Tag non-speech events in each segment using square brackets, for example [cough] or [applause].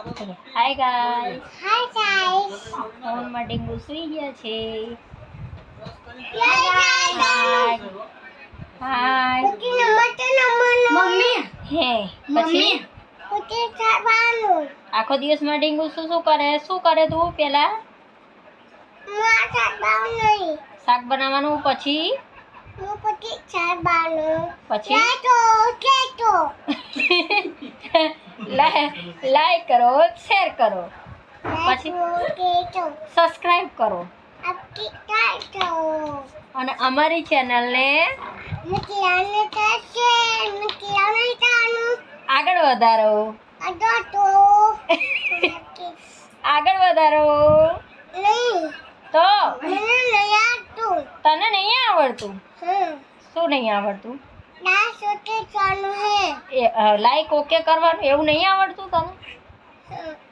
Hi guys Hi guys. ફોનમાં ડીંગુ સુઈ ગયા છે. હાય હાય Mami. હે પછી. આખો દિવસમાં ડીંગુ શું શું કરે શું કરે તું પેલા. શાક બનાવવાનું પછી Tak balu. પછી Keto, keto. લાઈક કરો શેર કરો keto. સબસ્ક્રાઇબ કરો. અને અમારી ચેનલને. આગળ વધારો Ada tu. આગળ વધારો Ni. તો? તને નહીં આવડતું. શું નહીં આવડતું? લાઈક ઓકે કરવાનું એવું નહીં આવડતું તને.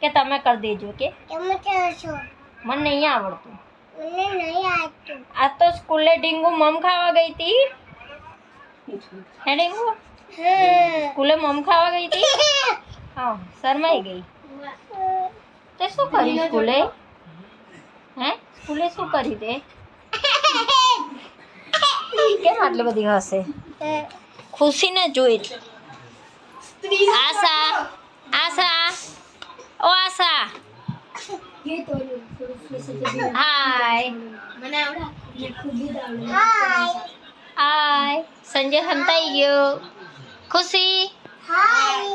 કે તમે કરી દેજો કે? મને નહીં આવડતું. આ આજ તો સ્કૂલે ડીંગુ મમ ખાવા ગઈ હતી હે ડીંગુ. સ્કૂલે મમ ખાવા ગઈ હતી હા શરમાઈ ગઈ. તે શું કરી સ્કૂલે? હે? સ્કૂલે શું કરી તે? કેમ આટલી બધી હશે ખુશીને જોઈ આશા આશા ઓ આશા હાય Hai. હાય સંજય સંતાઈ ગયો ખુશી Hai.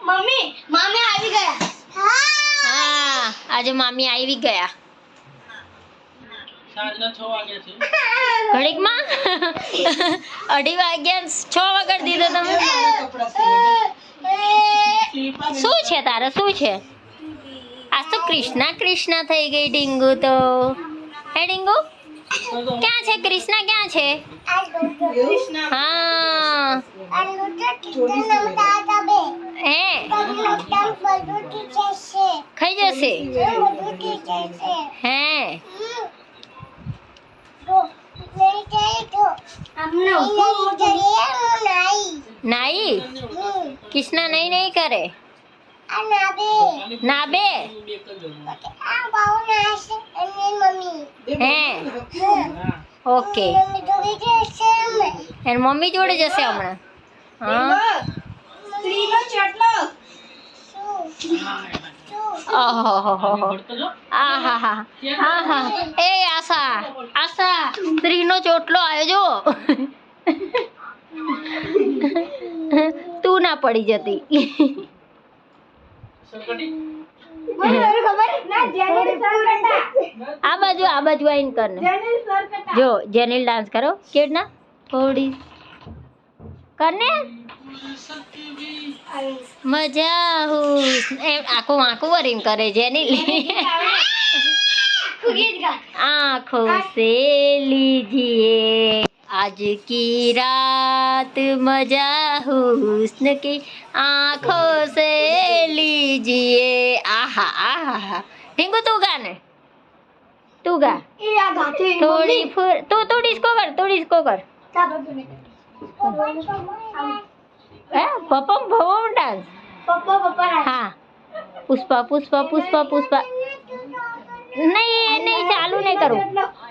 Mami, mami આવી ગયા. Hai. હા આજે મામી આવી ગયા ઘડીકમાં? અઢી વાગ્યા છ વગર દીધો તમે? શું છે તારે? શું છે? આ તો કૃષ્ણા કૃષ્ણા થઈ ગઈ ડીંગુ તો. હે ડીંગુ? ક્યાં છે? કૃષ્ણા ક્યાં છે. હે. નાઈ Hmm. કૃષ્ણા નહીં નહીં કરે Ana be. ના બે Ah, bau nasi. Ini mami. હે Hmm. Okay Mami tu kita se. એની મમ્મી જોડે જશે હમણાં હા Su. Su. ઓહોહોહો. આહાહા. આહા. એ આશા આશા સ્ત્રીનો ચોટલો આવ્યો જો [laughs] તું ના પડી જતી. આ બાજુ આ બાજુ આવીને કરને જો જેનિલ ડાન્સ કરો. કેડ ના? થોડી કરને મજા હું એમ આખું આખું વરીને કરે જેનિલ. [laughs] આંખો સે લીજીએ आज की रात मज़ा हुस्न की आँखों से लीजिए। आहा आहा टिंकू तू गाने तू गा। थोड़ी फिर तू तू डिस्को कर तू डिस्को कर। पपम भवम डांस हाँ? पुष्पा पुष्पा पुष्पा पुष्पा। नहीं नहीं चालू नहीं करो।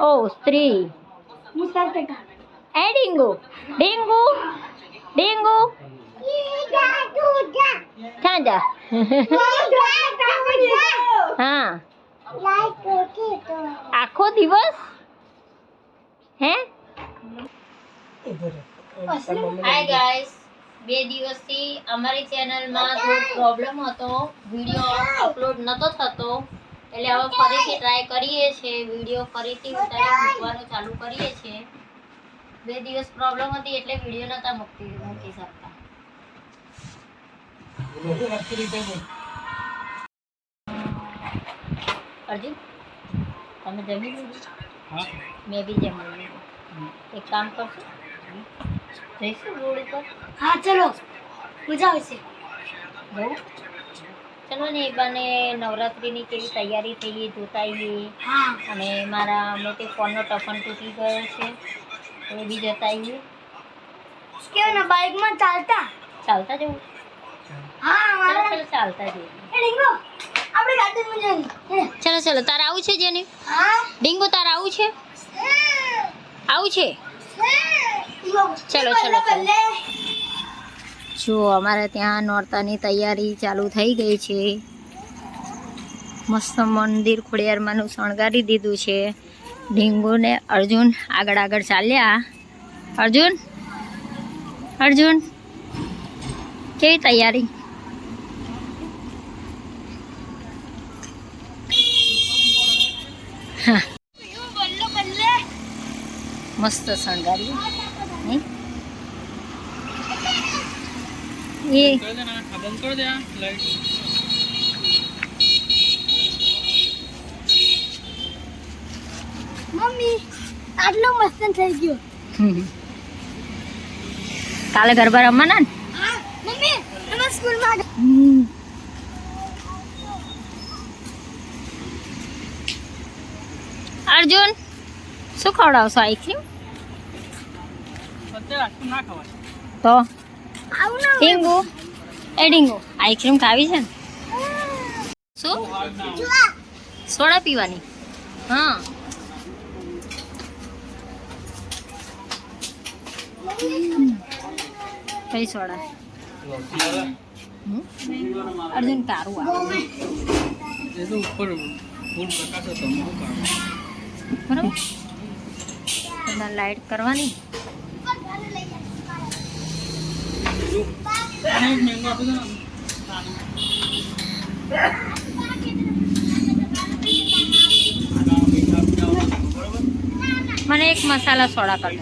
ओ स्त्री। मुसाफिर એ ડીંગુ ડીંગુ ડીંગુ. ક્યાં હા. આખો દિવસ? હે? હાય ગાઈસ બે દિવસથી અમારી ચેનલમાં થોડો પ્રોબ્લેમ હતો. વીડિયો અપલોડ નતો થતો. એટલે હવે ફરીથી ટ્રાય કરીએ છીએ. વીડિયો ફરીથી ઉતારી મૂકવાનું ચાલુ કરીએ છીએ. બે દિવસ પ્રોબ્લેમ હતી એટલે વીડિયો નતા મૂકતી મૂકી શકતા. અર્જુન તમે જમી લીધું? મેં બી જમી લીધું. એક કામ કરશું? જઈશું રોડ ઉપર? હા ચલો. મજા આવશે બહુ? ચલો ને એ બને નવરાત્રિની કેવી તૈયારી થઈ જોતા આવીએ. અને મારા અમે તે ફોનનો ટફન તૂટી ગયો છે. એ બી જતા આવીએ કેવું ને બાઇકમાં ચાલતા? ચાલતા જવું. હા ચલો મારા ચાલતા જઈએ. એ ડીંગો આપણે ગાર્ડનમાં જઈએ. ચલો ચલો તારે આવું છે જેની? હા. ડીંગો તારે આવું છે? આવું છે? ચલો, ચલો, ચલો. જો અમારે ત્યાં નોરતાની તૈયારી ચાલુ થઈ ગઈ છે. મસ્ત મંદિર ખોડિયારમાંનું શણગારી દીધું છે. ડીંગુ ને અર્જુન આગળ આગળ ચાલ્યા અર્જુન અર્જુન કેવી તૈયારી હા બલ્લો બલ્લે મસ્ત શણગારી નહીં? એ બંધ કરી દે આ લાઈટ મમ્મી આટલો મસ્ત થઈ ગયો. કાલે ગરબા રમવાના ને? મમ્મી અમે સ્કૂલમાં અર્જુન શું ખવડાવશો આઈસ્ક્રીમ તો? આવું ના ડીંગુ એ ડીંગુ આઈસ્ક્રીમ ખાવી છે ને? શું? સોડા પીવાની. હા. કઈ સોડા હમ? અર્જુન તારું આવે એ તો ઉપર ફૂલ પ્રકાશ હતો મારું કામ. બરાબર? તમને લાઈટ કરવાની? મને એક મસાલા સોડા કરી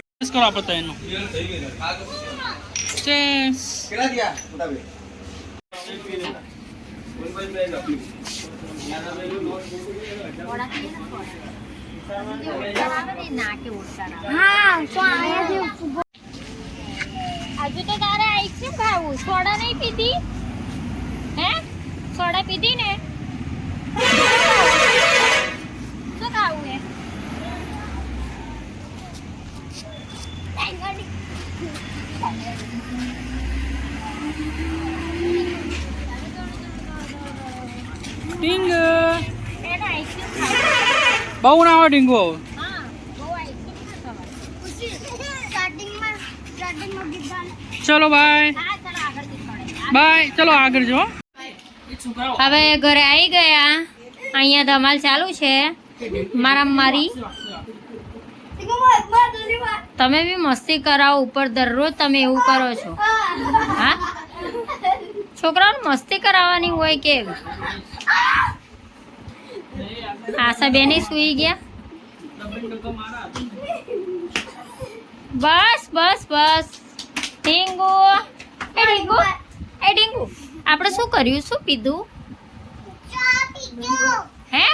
કરો આપણે એનો. હજુ તો તારે આઈસ્ક્રીમ ખાવું સોડા નહીં પીધી? હે? સોડા પીધી ને શું ખાવું હે ટીંગ એને આઈસ્ક્રીમ ખાવું બહુ ના આવે ડીંગો હા બહુ આઈસ્ક્રીમ ના બહુ ના હોય ટીંગો ચલો બાય. હા ચાલો આગળ શીખવાડે બાય. ચલો આગળ જો. હવે ઘરે આવી ગયા. અહીંયા ધમાલ ચાલુ છે. મારા મારી. તમે બી મસ્તી કરાવો ઉપર દરરોજ તમે એવું કરો છો. હા? છોકરાઓને મસ્તી કરાવવાની હોય કે આશા બેને સુઈ ગયા? બસ બસ બસ. ઢીંગુ એ એ ઢીંગુ આપણે શું કર્યું? શું પીધું? હે?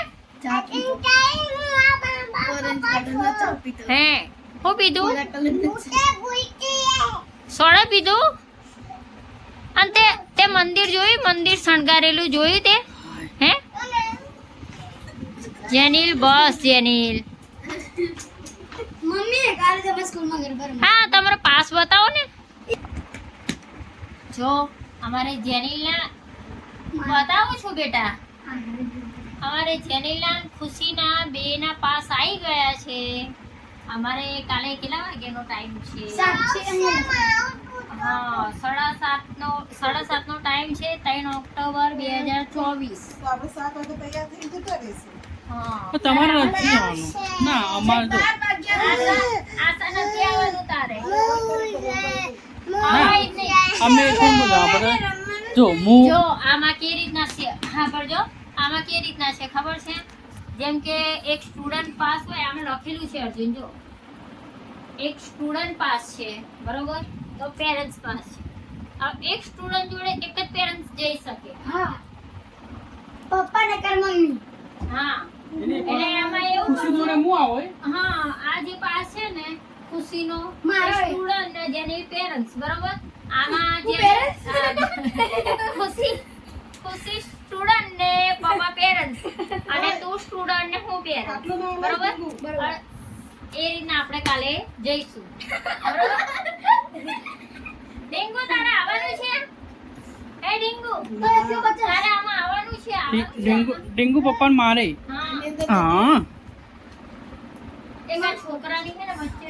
હે શું પીધું? સોડા પીધું? અને તે તે મંદિર જોયું? મંદિર શણગારેલું જોયું તે? હે જેનિલ બસ જેનિલ. મમ્મી કાલે તમે સ્કૂલમાં ગરબા. હા તમારો પાસ બતાવો ને. જો અમારે જેનિલના બતાવું છું બેટા. અમારે જેનિલના ખુશીના બેના પાસ આવી ગયા છે. અમારે કાલે કેટલા વાગ્યાનો ટાઈમ છે? હા સાડા સાતનો સાડા સાતનો ટાઈમ છે ત્રણ ઓક્ટોબર બે હજાર ચોવીસ. સાત વાગે તૈયાર થઈ ના અમારે તો તમારે નથી આવવાનું. ના અમારે તો અમે શું બધા? આપણે જો હું જો આમાં કેવી રીતના છે? હા પર જો આમાં કેવી રીતના છે? ખબર છે? જેમ કે એક સ્ટુડન્ટ પાસ હોય આમાં લખેલું છે અર્જુન જો. એક સ્ટુડન્ટ પાસ છે બરોબર? તો પેરેન્ટ્સ પાસ છે. હવે એક સ્ટુડન્ટ જોડે એક જ પેરેન્ટ્સ જઈ શકે. હા. પપ્પા ને કર મમ્મી? હા. એટલે એમાં એવું ખુશી જોડે હું આવો એ? હા આ જે પાસ છે ને ખુશીનો સ્ટુડન્ટ ને જેની પેરેન્ટ્સ બરોબર? આમાં જે ખુશી ખુશી સ્ટુડન્ટ ને પપ્પા પેરેન્ટ્સ અને તું સ્ટુડન્ટ ને હું પેરેન્ટ બરોબર? બરોબર. એ રીતના આપણે કાલે જઈશું. ડેન્ગુ ડિંગુ તારે આવવાનું છે? એ ડિંગુ. તો તારે આમાં આવવાનું છે? ડીંગુ? ડીંગુ પપ્પાને મારે. હા. હા એક આ છોકરાની છે ને વચ્ચે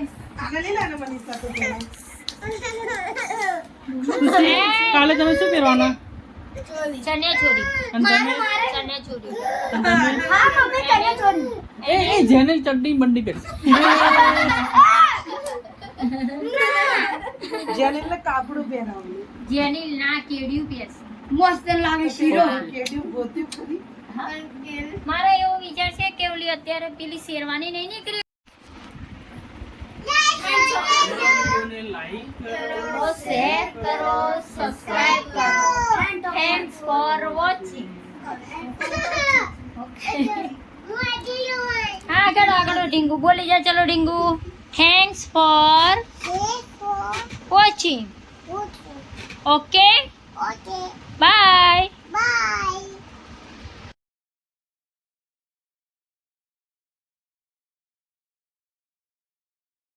કાલે તમે શું પહેરવાના ચણિયા ચોરી અને તમે ચણિયા ચોરી અને તમે હા મમ્મી ચણિયા ચોળી. એ એ જેને ચડ્ડી બંડી પહેરી જેને કાપડું પહેરાવું જેની ના કેડિયું પહેરશે મસ્ત લાગે શીરો કેડિયું ગોત્યું ખરી મારો એવો વિચાર છે કે ઓલી અત્યારે પેલી શેરવાની નહીં નીકળી. તો શેર કરો સબસ્ક્રાઇબ કરો થેન્ક્સ ફોર વોચિંગ હું આજી હોય હા આગળ આગળ ડીંગુ બોલી જા ચલો Dingu thanks for watching okay okay bye